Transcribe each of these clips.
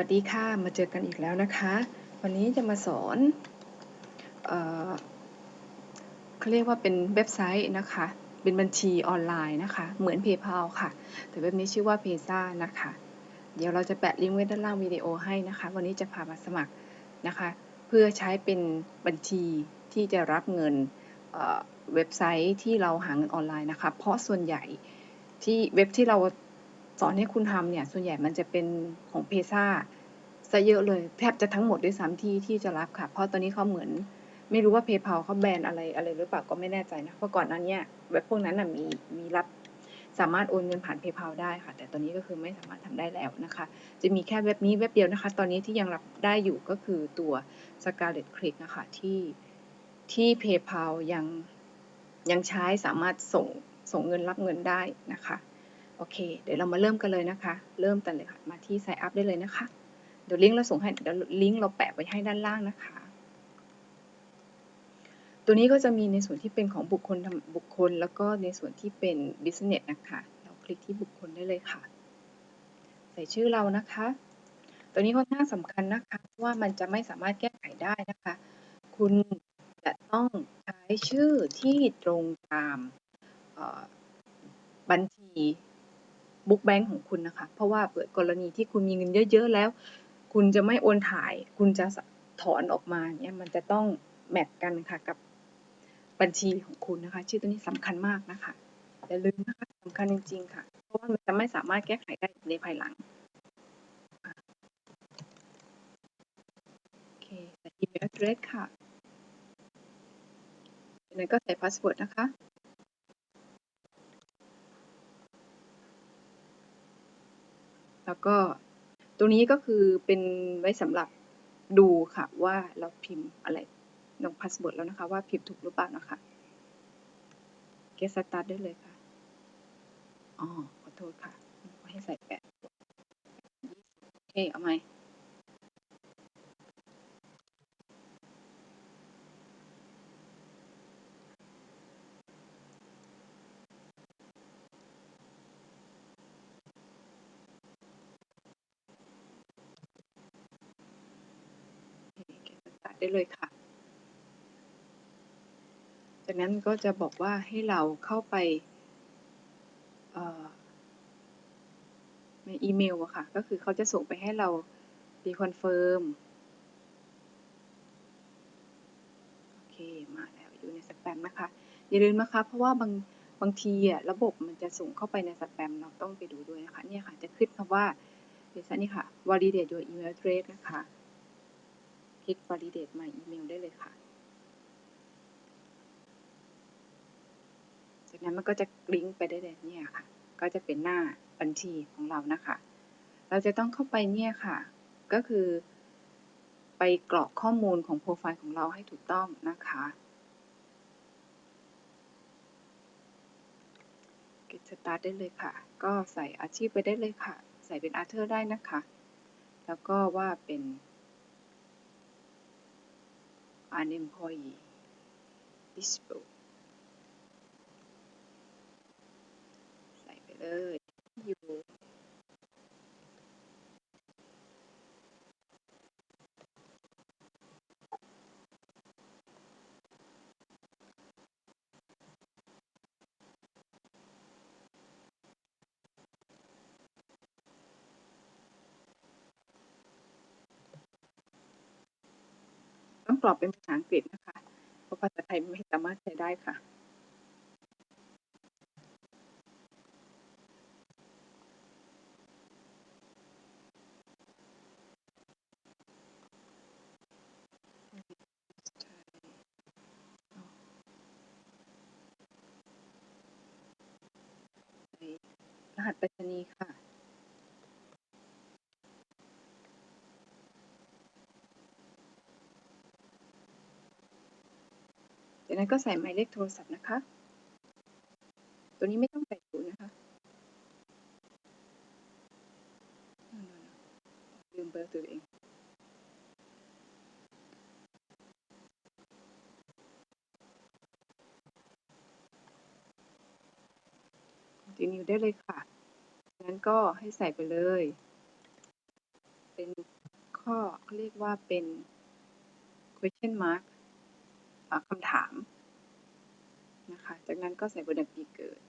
วัสดีค่ะ มาเจอกันอีกแล้วนะคะ วันนี้จะมาสอนเออเขาเรียกว่าเป็นเว็บไซต์นะคะ เป็นบัญชีออนไลน์นะคะ เหมือน PayPal ค่ะ แต่เว็บนี้ชื่อว่า p a y s a นะคะ เดี๋ยวเราจะแปะลิงก์ไว้ด้านล่างวิดีโอให้นะคะ วันนี้จะพามาสมัครนะคะ เพื่อใช้เป็นบัญชีที่จะรับเงินเเว็บไซต์ที่เราหาเงินออนไลน์นะคะ เพราะส่วนใหญ่ที่เว็บที่เรา สอนให้คุณทำเนี่ยส่วนใหญ่มันจะเป็นของเพซ่าซะเยอะเลยแทบจะทั้งหมดด้วยซ้ำที่ที่จะรับค่ะ เพราะตอนนี้เขาเหมือน ไม่รู้ว่าเพย์เพาเขาแบนอะไรอะไรหรือเปล่าก็ไม่แน่ใจนะเพราะก่อนนั้นเนี่ยเว็บพวกนั้นนะมีมีรับสามารถโอนเงินผ่านเพย์เพาได้ค่ะ แต่ตอนนี้ก็คือไม่สามารถทำได้แล้วนะคะ จะมีแค่เว็บนี้เว็บเดียวนะคะ ตอนนี้ที่ยังรับได้อยู่ก็คือตัว Scarlet Click นะคะที่ที่เพย์เพายังยังใช้สามารถส่งส่งเงินรับเงินได้นะคะ เค เดี๋ยวเรามาเริ่มกันเลยนะคะ เริ่มกันเลยค่ะ มาที่ Sign Up ได้เลยนะคะ เดี๋ยวลิงก์เราส่งให้ เดี๋ยวลิงก์เราแปะไว้ให้ด้านล่างนะคะ ตัวนี้ก็จะมีในส่วนที่เป็นของบุคคลทำบุคคล แล้วก็ในส่วนที่เป็น business นะคะ เราคลิกที่บุคคลได้เลยค่ะ ใส่ชื่อเรานะคะ ตัวนี้ค่อนข้างสำคัญนะคะว่ามันจะไม่สามารถแก้ไขได้นะคะ คุณจะต้องใช้ชื่อที่ตรงตามบัญชี บุ๊กแบงค์ของคุณนะคะ เพราะว่าเปิดกรณีที่คุณมีเงินเยอะๆแล้ว คุณจะไม่โอนถ่าย คุณจะถอนออกมาเนี่ยมันจะต้องแมทกันค่ะกับบัญชีของคุณนะคะ ชื่อตัวนี้สำคัญมากนะคะอย่าลืมนะคะสำคัญจริงๆค่ะ เพราะว่ามันจะไม่สามารถแก้ไขได้ในภายหลังโอเคใส่อีเมล address ค่ะจากนั้นก็ใส่พาสเวิร์ดนะคะ แล้วก็ตัวนี้ก็คือเป็นไว้สำหรับดูค่ะว่าเราพิมพ์อะไรลงพาสเวิร์ดแล้วนะคะ ว่าพิมพ์ถูกหรือเปล่านะคะเกสตาร์ทได้เลยค่ะ อ๋อ ขอโทษค่ะ ให้ใส่แปดโอเค เอาไหม ได้เลยค่ะ จากนั้นก็จะบอกว่าให้เราเข้าไปในอีเมลอะค่ะ ก็คือเขาจะส่งไปให้เราดีคอนเฟิร์มโอเค มาแล้วอยู่ในสแปมนะคะ อย่าลืมนะคะ เพราะว่าบางบางทีอะระบบมันจะส่งเข้าไปในสแปมเราต้องไปดูด้วยนะคะ เนี่ยค่ะ จะขึ้นคำว่าเดี๋ยวนี่ค่ะ validate your email address นะคะ คลิก validate my email ได้เลยค่ะ จากนั้นมันก็จะลิงก์ไปได้เลยเนี่ยค่ะ ก็จะเป็นหน้าบัญชีของเรานะคะ เราจะต้องเข้าไปเนี่ยค่ะ ก็คือ ไปกรอกข้อมูลของโปรไฟล์ของเราให้ถูกต้องนะคะ Get Start ได้เลยค่ะ ก็ใส่อาชีพไปได้เลยค่ะ ใส่เป็นอาร์เธอร์ได้นะคะ แล้วก็ว่าเป็น an employee disable ใส่ไปเลยอ ต้องกรอบเป็นภาษาอังกฤษนะคะ เพราะภาษาไทยไม่สามารถใช้ได้ค่ะรหัสไปรษณีย์ค่ะ จากนั้นก็ใส่หมายเลขโทรศัพท์นะคะ ตัวนี้ไม่ต้องใส่ศูนย์นะคะ ลืมเบอร์ตัวเอง continue ได้เลยค่ะงั้นก็ให้ใส่ไปเลย เป็นข้อเขาเรียกว่าเป็น question mark คำถามนะคะ จากนั้นก็ใส่วันเดือนปีเกิด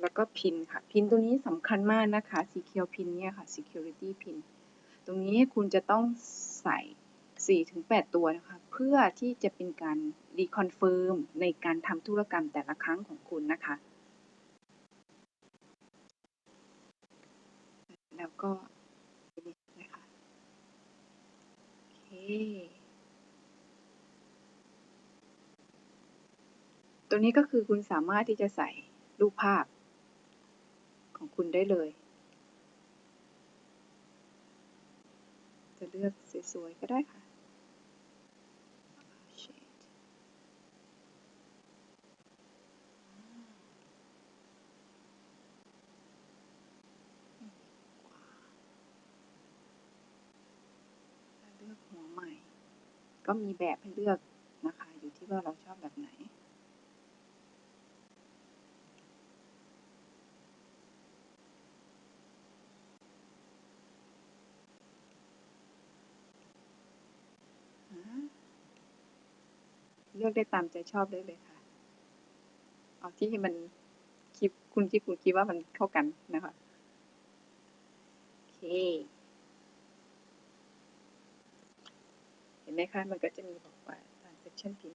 แล้วก็พินค่ะ พินตัวนี้สำคัญมากนะคะ secure pin เนี่ยค่ะ security pin ตรงนี้คุณจะต้องใส่ 4-8 ตัวนะคะ เพื่อที่จะเป็นการ reconfirm ในการทำธุรกรรมแต่ละครั้งของคุณนะคะ แล้วก็นี่นะคะโอเคตัวนี้ก็คือคุณสามารถที่จะใส่รูปภาพของคุณได้เลย จะเลือกสวยๆก็ได้ค่ะ Shade อืมกว่าแล้วเลือกหัวใหม่ ก็มีแบบให้เลือกนะคะ อยู่ที่ว่าเราชอบแบบไหน เลือกได้ตามใจชอบได้เลยค่ะ เอาที่มันคิดคุณที่คุณคิดว่ามันเข้ากันนะคะ โอเค ห็นไหมคะ มันก็จะมีบอกว่า transaction pin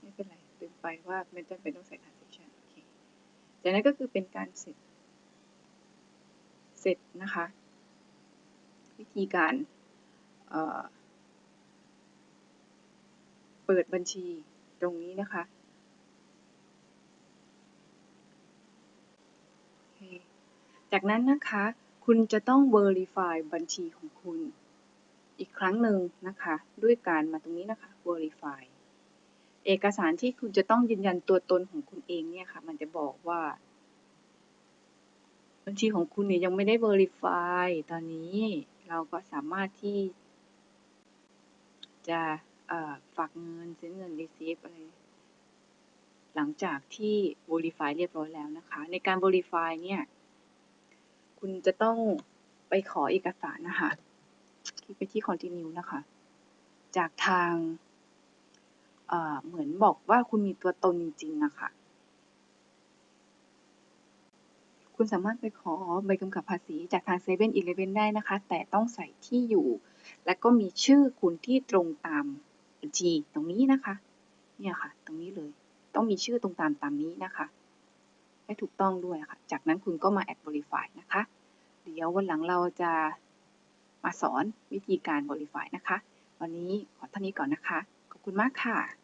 ไม่เป็นไรลืมไปว่าไม่จำเป็นต้องใส่ transaction โอเคจากนั้นก็คือเป็นการเสร็จ เสร็จนะคะ วิธีการเเปิดบัญชีตรงนี้นะคะโอเค จากนั้นนะคะ คุณจะต้อง verify บัญชีของคุณ อีกครั้งหนึ่งนะคะ ด้วยการมาตรงนี้นะคะ verify เอกสารที่คุณจะต้องยืนยันตัวตนของคุณเองเนี่ยค่ะ มันจะบอกว่า บัญชีของคุณเนี่ยยังไม่ได้ verify ตอนนี้เราก็สามารถที่ จะฝากเงินซื้อเงิน receive อะไรหลังจากที่ verify เรียบร้อยแล้วนะคะ ในการ verify เนี่ย คุณจะต้องไปขอเอกสารนะคะ คลิกไปที่ continue นะคะ จากทางเเหมือนบอกว่าคุณมีตัวตนจริงๆอะค่ะ คุณสามารถไปขอใบกำกับภาษีจากทางเซเว่นอีเลฟเว่นได้นะคะ แต่ต้องใส่ที่อยู่ และก็มีชื่อคุณที่ตรงตามบัญชีตรงนี้นะคะ เนี่ยค่ะ ตรงนี้เลย ต้องมีชื่อตรงตามตามนี้นะคะ ให้ถูกต้องด้วยค่ะ จากนั้นคุณก็มา add verify นะคะ เดี๋ยววันหลังเราจะมาสอนวิธีการ verify นะคะ วันนี้ขอเท่านี้ก่อนนะคะ ขอบคุณมากค่ะ